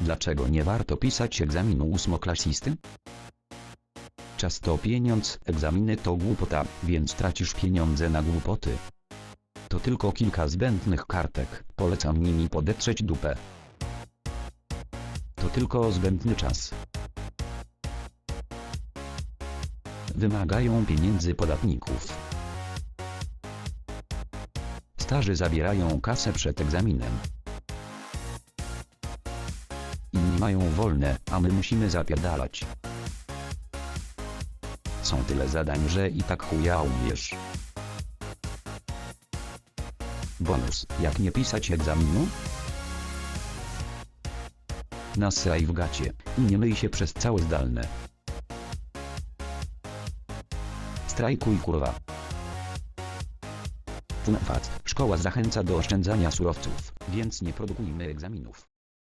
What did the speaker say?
Dlaczego nie warto pisać egzaminu ósmoklasisty? Czas to pieniądz, egzaminy to głupota, więc tracisz pieniądze na głupoty. To tylko kilka zbędnych kartek, polecam nimi podetrzeć dupę. To tylko zbędny czas. Wymagają pieniędzy podatników. Starzy zabierają kasę przed egzaminem. Mają wolne, a my musimy zapierdalać. Są tyle zadań, że i tak chuja umiesz. Bonus, jak nie pisać egzaminu? Nasraj w gacie i nie myj się przez całe zdalne. Strajkuj kurwa. Fun fact, szkoła zachęca do oszczędzania surowców, więc nie produkujmy egzaminów.